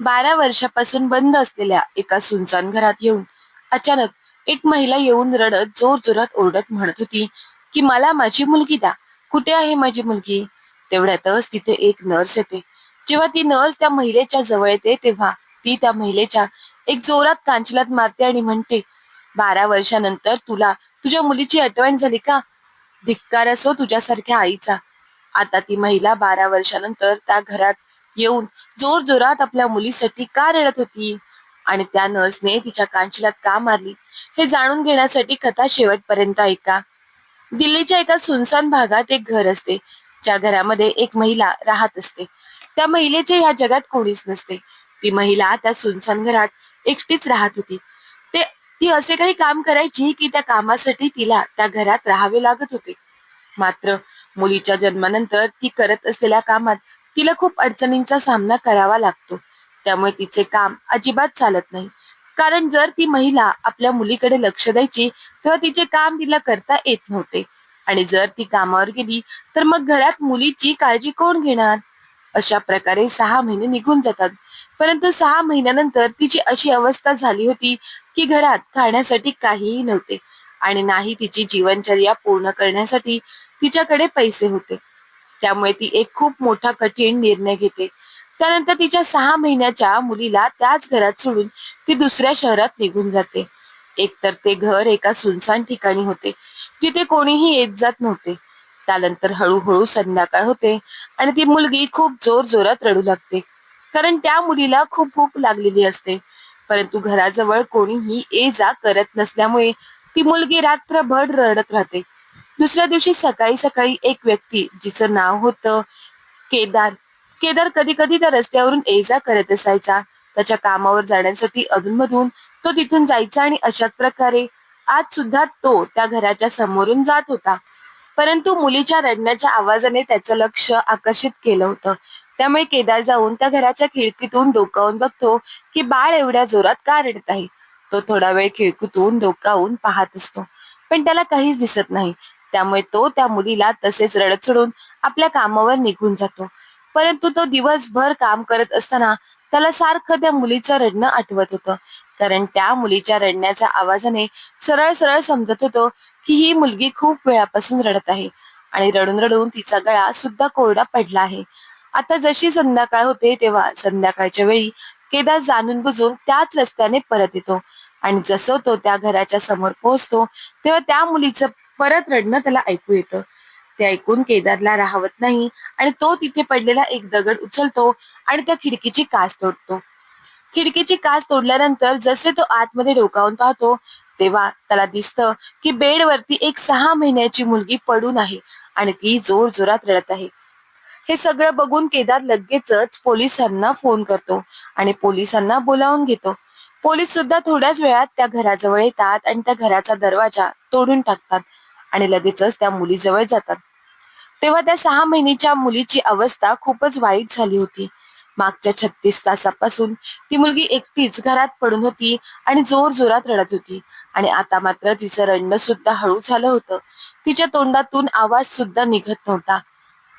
बारा वर्षापासून बंद असलेल्या एका सुनसान घरात येऊन अचानक एक महिला येऊन रडत जोर जोरात ओरडत म्हणत होती की मला माझी मुलगी द्या. कुठे आहे माझी मुलगी? तेवढ्यातच तिथे एक नर्स येते. जेव्हा ती नर्स त्या महिलेच्या जवळ येते तेव्हा ती त्या महिलेच्या एक जोरात कांचलात मारते आणि म्हणते बारा वर्षानंतर तुला तुझ्या मुलीची आठवण झाली का? धिक्कार असो तुझ्यासारख्या आईचा. आता ती महिला बारा वर्षानंतर त्या घरात येऊन जोर जोरात आपल्या मुलीसाठी का रडत होती. आणि त्या नर्सने तिच्या कांचीलात का मारली हे जाणून घेण्यासाठी कथा शेवटपर्यंत ऐका. दिल्लीच्या एका सुनसान भागात एक घर असते ज्या घरामध्ये एक महिला राहत असते. त्या महिलेचे ह्या जगात कोणीच नसते. ती महिला त्या सुनसान घरात एकटीच राहत होती. ते ती असे काही काम करायची की त्या कामासाठी तिला त्या घरात राहावे लागत होते. मात्र मुलीच्या जन्मानंतर ती करत असलेल्या कामात तिला खूप अडचणींचा सामना करावा लागतो. त्यामुळे तिचे काम अजिबात चालत नाही. कारण जर ती महिला आपल्या मुलीकडे लक्ष द्यायची तेव्हा तिचे काम तिला करता येत नव्हते. आणि जर ती कामावर गेली तर मग घरात मुलीची काळजी कोण घेणार? अशा प्रकारे सहा महिने निघून जातात. परंतु सहा महिन्यानंतर तिची अशी अवस्था झाली होती की घरात खाण्यासाठी काहीही नव्हते. आणि नाही तिची जीवनचर्या पूर्ण करण्यासाठी तिच्याकडे पैसे होते. त्यामुळे ती एक खूप मोठा कठीण निर्णय घेते. त्यानंतर तिच्या सहा महिन्याच्या मुलीला त्याच घरात सोडून ती दुसऱ्या शहरात निघून जाते. एकतर ते घर एका सुनसान ठिकाणी होते जिथे कोणीही येत जात नव्हते. त्यानंतर हळूहळू संध्याकाळ होते आणि ती मुलगी खूप जोर जोरात रडू लागते. कारण त्या मुलीला खूप भूक लागलेली असते परंतु घराजवळ कोणीही ये जा करत नसल्यामुळे ती मुलगी रात्रभर रडत राहते. दुसऱ्या दिवशी सकाळी सकाळी एक व्यक्ती जिचं नाव होतं केदार. केदार कधी कधी त्या रस्त्यावरून ये जा करत असायचा. त्याच्या कामावर जाण्यासाठी अधूनमधून तो तिथून जायचा आणि अशाच प्रकारे आज सुद्धा तो त्या घराच्या समोरून जात होता. परंतु मुलीच्या रडण्याच्या आवाजाने त्याचं लक्ष आकर्षित केलं होतं. त्यामुळे केदार जाऊन त्या घराच्या खिडकीतून डोकावून बघतो की बाळ एवढ्या जोरात का रडत आहे? तो थोडा वेळ खिडकीतून डोकावून पाहत असतो. पण त्याला काहीच दिसत नाही. त्यामुळे तो त्या मुलीला तसेच रडत सोडून आपल्या कामावर निघून जातो. परंतु तो दिवसभर काम करत असताना त्याला सारखं त्या मुलीचं रडणं आठवत होतं. कारण त्या मुलीच्या रडण्याच्या आवाजाने सरळ सरळ समजत होतं की ही मुलगी खूप वेळापासून रडत आहे आणि रडून रडून तिचा गळा सुद्धा कोरडा पडला आहे. आता जशी संध्याकाळ होते तेव्हा संध्याकाळच्या वेळी केदार जाणून बुजून त्याच रस्त्याने परत येतो. आणि जसं तो त्या घराच्या समोर पोहोचतो तेव्हा त्या मुलीचं परत रडणं त्याला ऐकू येतं. ते ऐकून केदारला राहवत नाही आणि तो तिथे पडलेला एक दगड उचलतो आणि त्या खिडकीची काच तोडतो. खिडकीची काच तोडल्यानंतर जसे तो आतमध्ये डोकावून पाहतो तेव्हा त्याला दिसतं की बेडवरती एक सहा महिन्याची मुलगी पडून आहे आणि ती जोर जोरात रडत आहे. हे सगळं बघून केदार लगेचच पोलिसांना फोन करतो आणि पोलिसांना बोलावून घेतो. पोलीस सुद्धा थोड्याच वेळात त्या घराजवळ येतात आणि त्या घराचा दरवाजा तोडून टाकतात. आणि लगेचच त्या मुलीजवळ जातात. तेव्हा त्या सहा महिन्याच्या मुलीची अवस्था खूपच वाईट झाली होती. मागच्या छत्तीस तासापासून ती मुलगी एकटीच घरात पडून होती आणि जोर जोरात रडत होती. आणि आता मात्र तिचं रडणं सुद्धा हळू झालं होतं. तिच्या तोंडातून आवाज सुद्धा निघत नव्हता.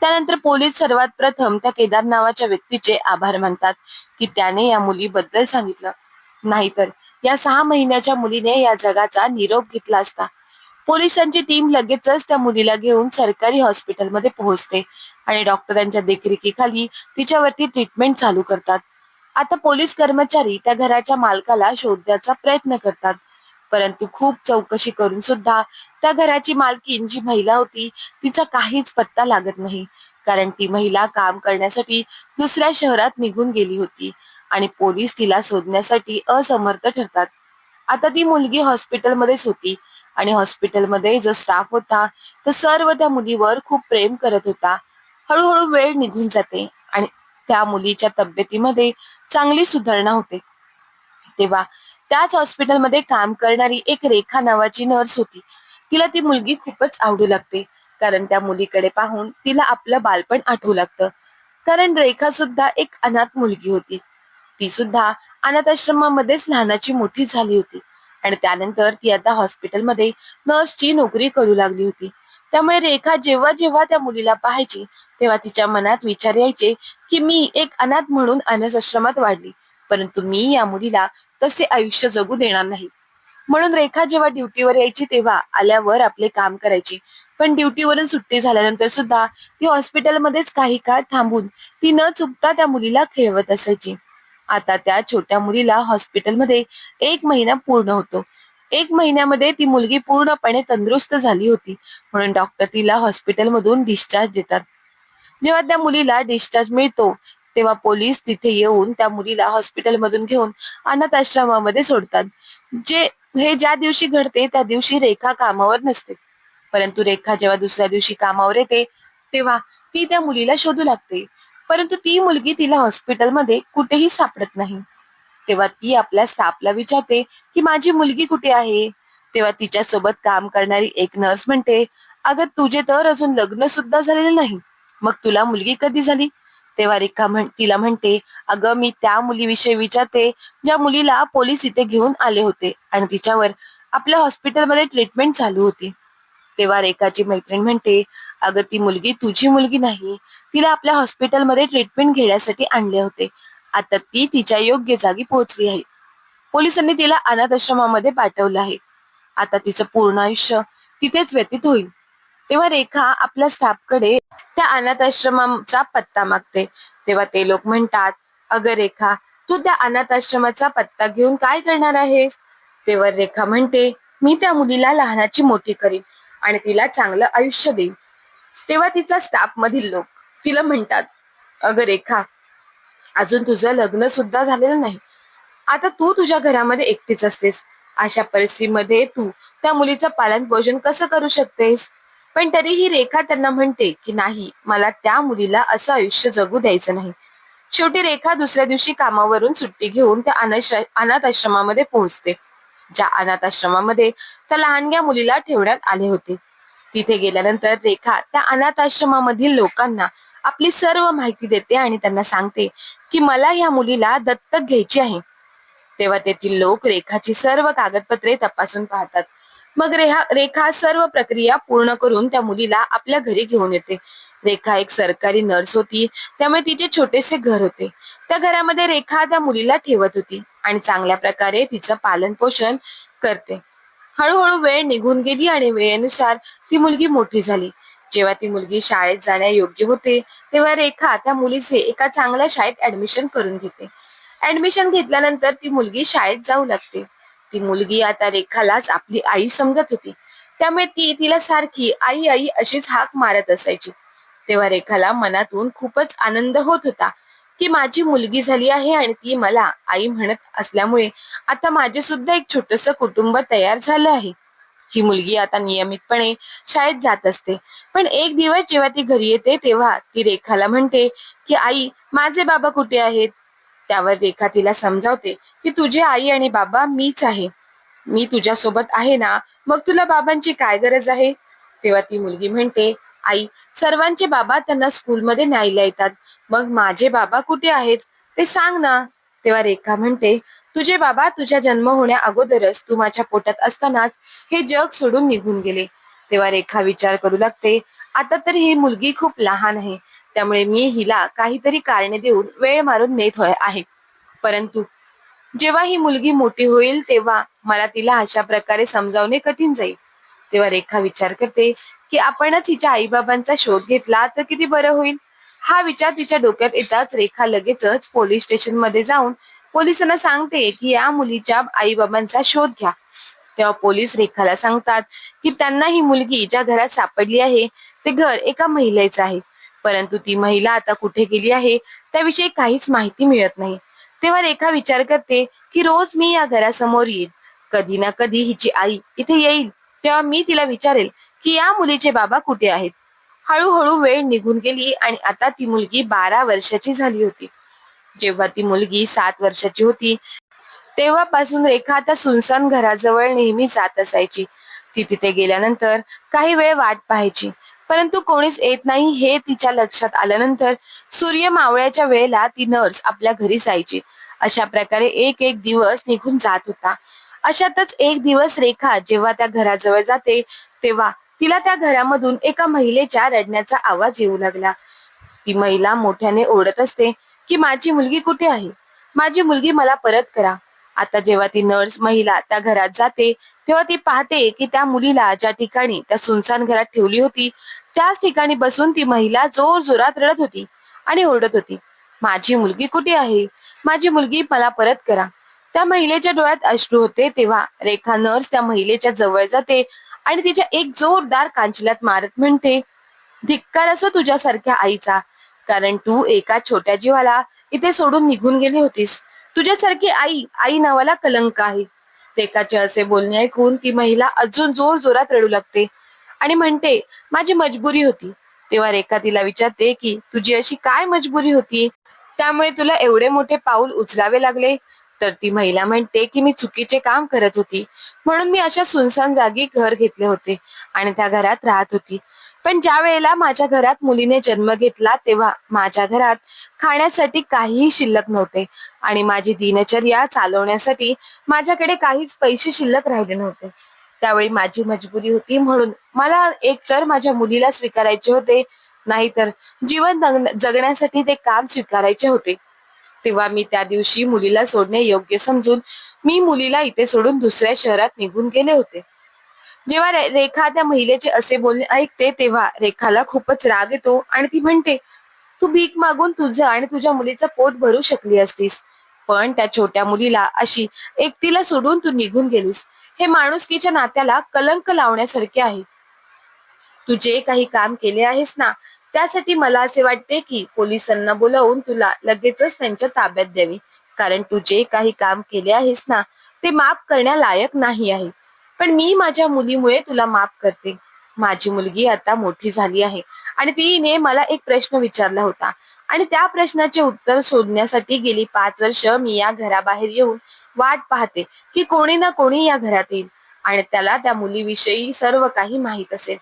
त्यानंतर पोलीस सर्वात प्रथम त्या केदार नावाच्या व्यक्तीचे आभार मानतात की त्याने या मुलीबद्दल सांगितलं. नाहीतर या सहा महिन्याच्या मुलीने या जगाचा निरोप घेतला असता. पोलिसांची टीम लगेचच त्या मुलीला घेऊन सरकारी हॉस्पिटलमध्ये पोहोचते आणि डॉक्टरांच्या देखरेखीखाली तिच्यावरती ट्रीटमेंट चालू करतात. आता पोलीस कर्मचारी त्या घराच्या मालकाला शोधण्याचा प्रयत्न करतात. परंतु खूप चौकशी करून सुद्धा त्या घराची मालकीन जी महिला होती तिचा काहीच पत्ता लागत नाही. कारण ती महिला काम करण्यासाठी दुसऱ्या शहरात निघून गेली होती आणि पोलीस तिला शोधण्यासाठी असमर्थ ठरतात. आता ती मुलगी हॉस्पिटलमध्येच होती. आणि हॉस्पिटलमध्ये जो स्टाफ होता तो सर्व त्या मुलीवर खूप प्रेम करत होता. हळूहळू वेळ निघून जाते आणि त्या मुलीच्या तब्येतीमध्ये चांगली सुधारणा होते. तेव्हा त्याच हॉस्पिटलमध्ये काम करणारी एक रेखा नावाची नर्स होती. तिला ती मुलगी खूपच आवडू लागते कारण त्या मुलीकडे पाहून तिला आपलं बालपण आठवू लागतं. कारण रेखा सुद्धा एक अनाथ मुलगी होती. ती सुद्धा अनाथाश्रमामध्येच लहानाची मोठी झाली होती. आणि त्यानंतर ती आता हॉस्पिटलमध्ये नर्सची नोकरी करू लागली होती. त्यामुळे रेखा जेव्हा जेव्हा त्या मुलीला पाहायची तेव्हा तिच्या मनात विचार यायचे की मी एक अनाथ म्हणून अनाथ आश्रमात वाढली परंतु मी या मुलीला तसे आयुष्य जगू देणार नाही. म्हणून रेखा जेव्हा ड्युटीवर यायची तेव्हा आल्यावर आपले काम करायची. पण ड्युटीवरून सुट्टी झाल्यानंतर सुद्धा ती हॉस्पिटलमध्येच काही काळ थांबून ती न चुकता त्या मुलीला खेळवत असायची. आता त्या छोट्या मुलीला हॉस्पिटलमध्ये एक महिना पूर्ण होतो. एक महिन्यामध्ये ती मुलगी पूर्णपणे तंदुरुस्त झाली होती म्हणून डॉक्टर तिला हॉस्पिटलमधून डिस्चार्ज देतात. जेव्हा त्या मुलीला डिस्चार्ज मिळतो तेव्हा पोलीस तिथे येऊन त्या मुलीला हॉस्पिटलमधून घेऊन अनाथ आश्रमामध्ये सोडतात. जे हे ज्या दिवशी घडते त्या दिवशी रेखा कामावर नसते. परंतु रेखा जेव्हा दुसऱ्या दिवशी कामावर येते तेव्हा ती त्या मुलीला शोधू लागते. परंतु ती मुलगी तिला हॉस्पिटलमध्ये कुठेही सापडत नाही. तेव्हा ती आपल्या स्टाफला विचारते की माझी मुलगी कुठे आहे? तेव्हा तिच्या सोबत काम करणारी एक नर्स म्हणते अगं तुझे तर अजून लग्न सुद्धा झालेलं नाही. मग तुला मुलगी कधी झाली? तेव्हा रेखा म्हण तिला म्हणते अगं मी त्या मुलीविषयी विचारते ज्या मुलीला पोलीस इथे घेऊन आले होते आणि तिच्यावर आपल्या हॉस्पिटलमध्ये ट्रीटमेंट चालू होती. तेव्हा रेखाची मैत्रीण म्हणते अगं ती मुलगी तुझी मुलगी नाही. तिला आपल्या हॉस्पिटलमध्ये ट्रीटमेंट घेण्यासाठी आणले होते. आता ती तिच्या योग्य जागी पोहोचली आहे. पोलिसांनी तिला अनाथ आश्रमामध्ये पाठवलं आहे. आता तिचं पूर्ण आयुष्य तिथेच व्यतीत होईल. तेव्हा रेखा आपल्या स्टाफकडे त्या अनाथ आश्रमाचा पत्ता मागते. तेव्हा ते लोक म्हणतात अगं रेखा तू त्या अनाथ आश्रमाचा पत्ता घेऊन काय करणार आहेस? तेव्हा रेखा म्हणते मी त्या मुलीला लहानाची मोठी करीन. आणि तिला चांगलं आयुष्य देईन तेव्हा तिचा स्टाफ मधील लोक तिला म्हणतात अगं रेखा अजून तुझं लग्न सुद्धा झालेलं नाही. आता तू तुझ्या घरामध्ये एकटीच असतेस. अशा परिस्थितीमध्ये तू त्या मुलीचं पालन पोषण कसं करू शकतेस? पण तरीही रेखा त्यांना म्हणते की नाही मला त्या मुलीला असं आयुष्य जगू द्यायचं नाही. शेवटी रेखा दुसऱ्या दिवशी कामावरून सुट्टी घेऊन त्या अनाश्र अनाथ आश्रमामध्ये पोहोचते. ज्या अनाथ आश्रमामध्ये त्या लहानग्या मुलीला ठेवण्यात आले होते. तिथे गेल्यानंतर रेखा त्या अनाथ आश्रमामधील लोकांना आपली सर्व माहिती देते आणि त्यांना सांगते की मला या मुलीला दत्तक घ्यायची आहे. तेव्हा तेथील लोक रेखाची सर्व कागदपत्रे तपासून पाहतात. मग रेहा रेखा सर्व प्रक्रिया पूर्ण करून त्या मुलीला आपल्या घरी घेऊन येते. रेखा एक सरकारी नर्स होती. त्यामुळे तिचे छोटेसे घर होते. त्या घरामध्ये रेखा त्या मुलीला ठेवत होती आणि चांगल्या प्रकारे तिचं पालन पोषण करते. हळूहळू वेळ निघून गेली आणि वेळेनुसार ती मुलगी मोठी झाली. जेव्हा ती मुलगी शाळेत जाण्यायोग्य होते तेव्हा रेखा त्या मुलीचे एका चांगल्या शाळेत ऍडमिशन करून घेते. ऍडमिशन घेतल्यानंतर ती मुलगी शाळेत जाऊ लागते. ती मुलगी आता रेखालाच आपली आई समजत होती. त्यामुळे ती तिला सारखी आई आई अशीच हाक मारत असायची. तेव्हा रेखाला मनातून खूपच आनंद होत होता. की माझी मुलगी झाली आहे आणि ती मला आई म्हणत असल्यामुळे आता माझे सुद्धा एक छोटस कुटुंब तयार झालं आहे. ही मुलगी आता नियमितपणे शाळेत जात असते. पण एक दिवस जेव्हा ती घरी येते तेव्हा ती रेखाला म्हणते की आई माझे बाबा कुठे आहेत? त्यावर रेखा तिला समजावते की तुझे आई आणि बाबा मीच आहे. मी तुझ्या सोबत आहे ना? मग तुला बाबांची काय गरज आहे? तेव्हा ती मुलगी म्हणते आई सर्वांचे बाबा त्यांना स्कूलमध्ये न्यायला येतात. मग माझे बाबा कुठे आहेत? ते सांग ना. तेव्हा रेखा म्हणते तुझे बाबा तुझ्या जन्म होण्या अगोदरच तू माझ्या पोटात असतानाच हे जग सोडून निघून गेले. तेव्हा रेखा विचार करू लागते आता तर ही मुलगी खूप लहान आहे. त्यामुळे मी हिला काहीतरी कारणे देऊन वेळ मारून नेत होय आहे. परंतु जेव्हा ही मुलगी मोठी होईल तेव्हा मला तिला अशा प्रकारे समजावणे कठीण जाईल. तेव्हा रेखा विचार करते की आपणच हिच्या आईबाबांचा शोध घेतला तर किती बरं होईल? हा विचार तिच्या डोक्यात येताच रेखा लगेचच पोलीस स्टेशनमध्ये जाऊन पोलिसांना सांगते की या मुलीच्या आईबाबांचा शोध घ्या. तेव्हा पोलीस रेखाला सांगतात की त्यांना ही मुलगी ज्या घरात सापडली आहे ते घर एका महिलेचं आहे. परंतु ती महिला आता कुठे गेली आहे त्याविषयी काहीच माहिती मिळत नाही. तेव्हा रेखा विचार करते की रोज मी या घरासमोर येईल कधी ना कधी हिची आई इथे येईल तेव्हा मी तिला विचारेल की या मुलीचे बाबा कुठे आहेत? हळूहळू वेळ निघून गेली आणि आता ती मुलगी बारा वर्षाची झाली होती. जेव्हा ती मुलगी सात वर्षाची होती तेव्हापासून रेखा आता सुनसान घराजवळ नेहमी जात असायची. ती तिथे गेल्यानंतर काही वेळ वाट पाहायची. परंतु कोणीच येत नाही हे तिच्या लक्षात आल्यानंतर सूर्य मावळ्याच्या वेळेला ती नर्स आपल्या घरी जायची. अशा प्रकारे एक एक दिवस निघून जात होता. अशातच एक दिवस रेखा जेव्हा त्या घराजवळ जाते तेव्हा तिला त्या घरामधून एका महिलेच्या रडण्याचा आवाज येऊ लागला. ती महिला मोठ्याने ओढत असते की माझी मुलगी कुठे आहे? माझी मुलगी मला परत करा. आता जेव्हा ती नर्स महिला त्या घरात जाते तेव्हा ती पाहते की त्या मुलीला ज्या ठिकाणी त्या सुनसान घरात ठेवली होती त्याच ठिकाणी बसून ती महिला जोर जोरात रडत होती आणि ओरडत होती. माझी मुलगी कुठे आहे? माझी मुलगी मला परत करा. त्या महिलेच्या डोळ्यात अश्रू होते तेव्हा रेखा नर्स त्या महिलेच्या जवळ जाते आणि तिच्या एक जोरदार कांचल्यात मारत म्हणते धिक्कार असो तुझ्यासारख्या आईचा कारण तू एका छोट्या जीवाला इथे सोडून निघून गेली होतीस. तुझ्यासारखी आई आई नावाला कलंक आहे. रेखाचे असे बोलणे ऐकून ती महिला अजून जोर जोरात रडू लागते आणि म्हणते माझी मजबुरी होती. तेव्हा रेखा तिला विचारते की तुझी अशी काय मजबुरी होती? त्यामुळे तुला एवढे मोठे पाऊल उचलावे लागले? तर ती महिला म्हणते की मी चुकीचे काम करत होती. म्हणून मी अशा सुनसान जागी घर घेतले होते आणि त्या घरात राहत होती. पण ज्या वेळेला माझ्या घरात मुलीने जन्म घेतला तेव्हा माझ्या घरात खाण्यासाठी काहीही शिल्लक नव्हते आणि माझी दिनचर्या चालवण्यासाठी माझ्याकडे काहीच पैसे शिल्लक राहिले नव्हते. त्यावेळी माझी मजबुरी होती म्हणून मला एकतर माझ्या मुलीला स्वीकारायचे होते नाहीतर जीवन जगण्यासाठी ते काम स्वीकारायचे होते. तेव्हा मी त्या दिवशी मुलीला सोडणे योग्य समजून मी मुलीला इथे सोडून दुसऱ्या शहरात निघून गेले होते. जेव्हा रे- रेखा त्या महिलेचे असे बोलणे ऐकते तेव्हा रेखाला खूपच राग येतो आणि ती म्हणते तू भीक मागून तुझं आणि तुझ्या मुलीचं पोट भरू शकली असतीस पण त्या छोट्या मुलीला अशी एकटीला सोडून तू निघून गेलीस. हे माणुसकीच्या नात्याला कलंक लावण्यासारखे आहे. तू जे काही काम केले आहेस ना त्यासाठी मला असे वाटते की पोलिसांना बोलावून तुला लगेचच त्यांच्या ताब्यात द्यावी. कारण तू जे काही काम केले आहेस ना ते माफ करण्यालायक नाही आहे. पण मी माझ्या मुलीमुळे तुला माफ करते. माझी मुलगी आता मोठी झाली आहे आणि तिने मला एक प्रश्न विचारला होता. आणि त्या प्रश्नाचे उत्तर शोधण्यासाठी गेली पाच वर्ष मी या घराबाहेर येऊन वाट पाहते की कोणी ना कोणी या घरात येईल. आणि त्याला त्या मुलीविषयी सर्व काही माहीत असेल.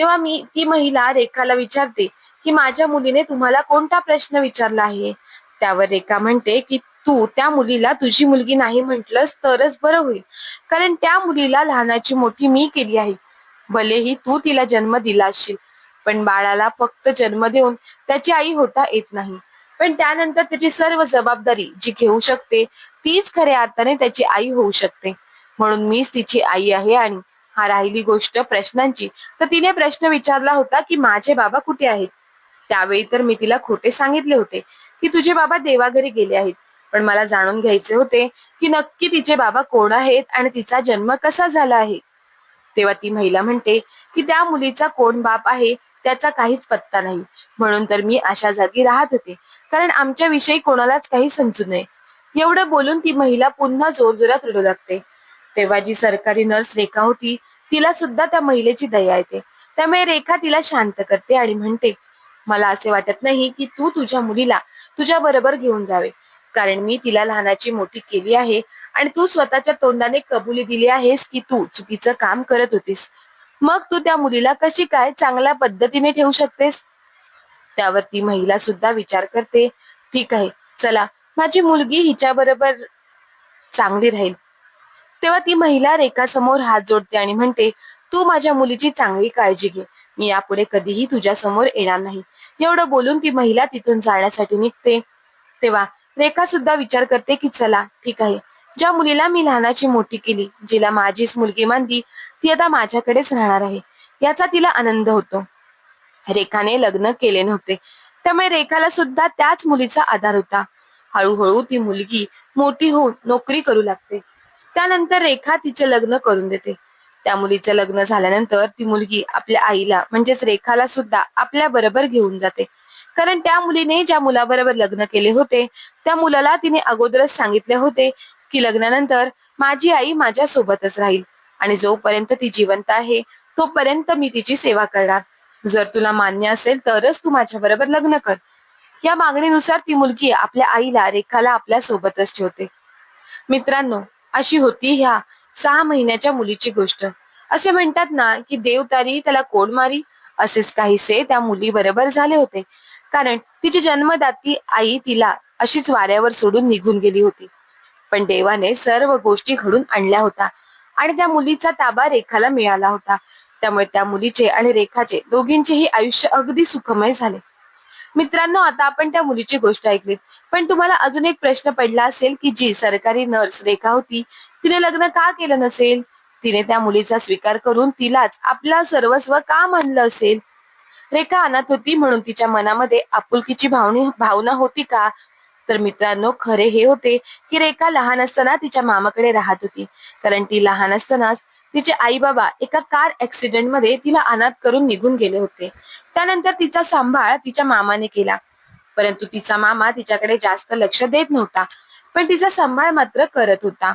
तेव्हा मी ती महिला रेखाला विचारते की माझ्या मुलीने तुम्हाला कोणता प्रश्न विचारला आहे? त्यावर रेखा म्हणते की तू त्या मुलीला तुझी मुलगी नाही म्हटलंस तरच बरं होईल. कारण त्या मुलीला लहानाची मोठी मी केली आहे. भलेही तू तिला जन्म दिला असशील पण बाळाला फक्त जन्म देऊन त्याची आई होता येत नाही. पण त्यानंतर त्याची सर्व जबाबदारी जी घेऊ शकते तीच खऱ्या अर्थाने त्याची आई होऊ शकते. म्हणून मीच तिची आई आहे आणि हा राहिली गोष्ट प्रश्नांची. तर तिने प्रश्न विचारला होता की माझे बाबा कुठे आहेत? त्यावेळी तर मी तिला खोटे सांगितले होते की तुझे बाबा देवाघरी गेले आहेत. पण मला जाणून घ्यायचे होते की नक्की तिचे बाबा कोण आहेत आणि तिचा जन्म कसा झाला आहे? तेव्हा ती महिला म्हणते की त्या मुलीचा कोण बाप आहे त्याचा काहीच पत्ता नाही. म्हणून तर मी अशा जागी राहत होते. कारण आमच्या विषयी कोणालाच काही समजू नये. एवढं बोलून ती महिला पुन्हा जोरजोरात रडू लागते. तेव्हा जी सरकारी नर्स रेखा होती तिला सुद्धा त्या महिलेची दया येते. त्यामुळे रेखा तिला शांत करते आणि म्हणते मला असे वाटत नाही की तू तुझ्या मुलीला तुझ्या बरोबर घेऊन जावे. कारण मी तिला लहानाची मोठी केली आहे आणि तू स्वतःच्या तोंडाने कबुली दिली आहेस की तू चुकीचं काम करत होतीस. मग तू त्या मुलीला कशी काय चांगल्या पद्धतीने ठेवू शकतेस? त्यावर ती महिला सुद्धा विचार करते. ठीक आहे चला. माझी मुलगी हिच्या बरोबर चांगली राहील. तेव्हा ती महिला रेखासमोर हात जोडते आणि म्हणते तू माझ्या मुलीची चांगली काळजी घे. मी यापुढे कधीही तुझ्या समोर येणार नाही. एवढं बोलून ती महिला तिथून जाण्यासाठी निघते. तेव्हा रेखा सुद्धा विचार करते की चला ठीक आहे. ज्या मुलीला मी लहानाची मोठी केली जिला माझीच मुलगी मानली ती आता माझ्याकडेच राहणार आहे. याचा तिला आनंद होतो. रेखाने लग्न केले नव्हते. त्यामुळे रेखाला सुद्धा त्याच मुलीचा आधार होता. हळूहळू ती मुलगी मोठी होऊन नोकरी करू लागते. त्यानंतर रेखा तिचे लग्न करून देते. त्या मुलीचं लग्न झाल्यानंतर ती मुलगी आपल्या आईला म्हणजेच रेखाला सुद्धा आपल्या बरोबर घेऊन जाते. कारण त्या मुलीने ज्या मुलाबरोबर लग्न केले होते त्या मुलाला तिने अगोदरच सांगितले होते की लग्नानंतर माझी आई माझ्या सोबतच राहील आणि जोपर्यंत ती जिवंत आहे तोपर्यंत मी तिची सेवा करणार. जर तुला मान्य असेल तरच तू माझ्या बरोबर लग्न कर. या मागणीनुसार ती मुलगी आपल्या आईला रेखाला आपल्या सोबतच ठेवते. मित्रांनो अशी होती ह्या सहा महिन्याच्या मुलीची गोष्ट. असे म्हणतात ना की देवतारी त्याला कोड मारी असेच काहीसे त्या मुली बरोबर झाले होते. कारण तिची जन्मदाती आई तिला अशीच वाऱ्यावर सोडून निघून गेली होती. पण देवाने सर्व गोष्टी घडून आणल्या होत्या आणि त्या मुलीचा ताबा रेखाला मिळाला होता. त्यामुळे त्या मुलीचे आणि रेखाचे दोघींचेही आयुष्य अगदी सुखमय झाले. मित्रांनो आता आपण त्या मुलीची गोष्ट ऐकलीत. पण तुम्हाला अजून एक प्रश्न पडला असेल की जी सरकारी नर्स रेखा होती तिने लग्न का केलं नसेल? तिने त्या मुलीचा स्वीकार करून तिलाच आपला सर्वस्व का मानलं असेल? रेखा अनाथ होती म्हणून तिच्या मनामध्ये आपुलकीची भावनी भावना होती का? तर मित्रांनो खरे हे होते की रेखा लहान असताना तिच्या मामाकडे राहत होती. कारण ती लहान असतानाच तिचे आई बाबा एका कार ऍक्सिडेंटमध्ये तिला अनाथ करून निघून गेले होते. त्यानंतर तिचा सांभाळ तिच्या मामाने केला. परंतु तिचा मामा तिच्याकडे जास्त लक्ष देत नव्हता पण तिचा सांभाळ मात्र करत होता.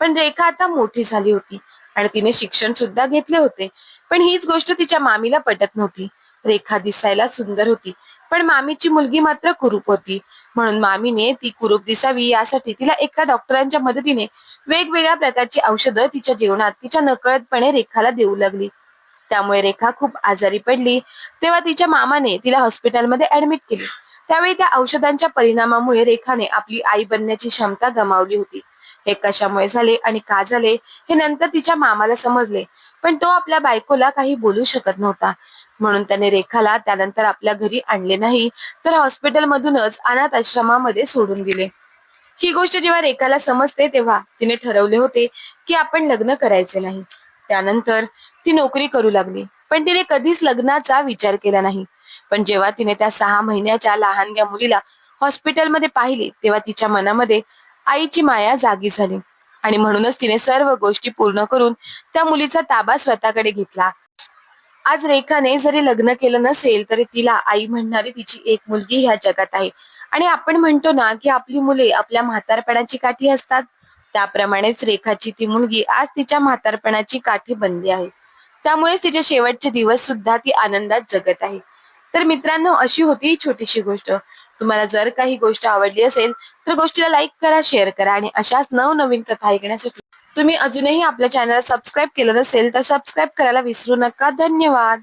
पण रेखा आता मोठी झाली होती आणि तिने शिक्षण सुद्धा घेतले होते. पण हीच गोष्ट तिच्या मामीला पटत नव्हती. रेखा दिसायला सुंदर होती. पण मामीची मुलगी मात्र कुरूप होती. म्हणून मामीने ती कुरूप दिसावी यासाठी तिला एका डॉक्टरांच्या मदतीने वेगवेगळ्या प्रकारची औषधं तिच्या जेवणात तिच्या नकळतपणे रेखाला देऊ लागली. त्यामुळे रेखा खूप आजारी पडली. तेव्हा तिच्या मामाने तिला हॉस्पिटलमध्ये ऍडमिट केली. त्यावेळी त्या औषधांच्या परिणामामुळे रेखाने आपली आई बनण्याची क्षमता गमावली होती. हे कशामुळे झाले आणि का झाले हे नंतर तिच्या मामाला समजले. पण तो आपल्या बायकोला काही बोलू शकत नव्हता. म्हणून त्याने रेखाला त्यानंतर आपल्या घरी आणले नाही तर हॉस्पिटलमधूनच अनाथ आश्रमामध्ये सोडून दिले. ही गोष्ट जेव्हा रेखाला समजते तेव्हा तिने ठरवले होते की आपण लग्न करायचे नाही. त्यानंतर ती नोकरी करू लागली पण तिने कधीच लग्नाचा विचार केला नाही. पण जेव्हा तिने त्या सहा महिन्याच्या लहानग्या मुलीला हॉस्पिटलमध्ये पाहिले तेव्हा तिच्या मनामध्ये आईची माया जागी झाली. आणि म्हणूनच तिने सर्व गोष्टी पूर्ण करून त्या मुलीचा ताबा स्वतःकडे घेतला. आज रेखाने जरी लग्न केलं नसेल तरी तिला आई म्हणणारी तिची एक मुलगी ह्या जगात आहे. आणि आपण म्हणतो ना की आपली मुले आपल्या म्हातारपणाची काठी असतात. त्याप्रमाणेच रेखाची ती मुलगी आज तिच्या म्हातारपणाची काठी बनली आहे. त्यामुळेच तिचे शेवटचे दिवस सुद्धा ती आनंदात जगत आहे. तर मित्रांनो अशी होती ही छोटीशी गोष्ट. तुम्हाला जर काही गोष्ट आवडली असेल तर गोष्टीला लाईक करा शेअर करा आणि अशाच नवनवीन कथा ऐकण्यासाठी तुम्ही अजूनही आपल्या चॅनलला सबस्क्राईब केलं नसेल तर सबस्क्राईब करायला विसरू नका. धन्यवाद.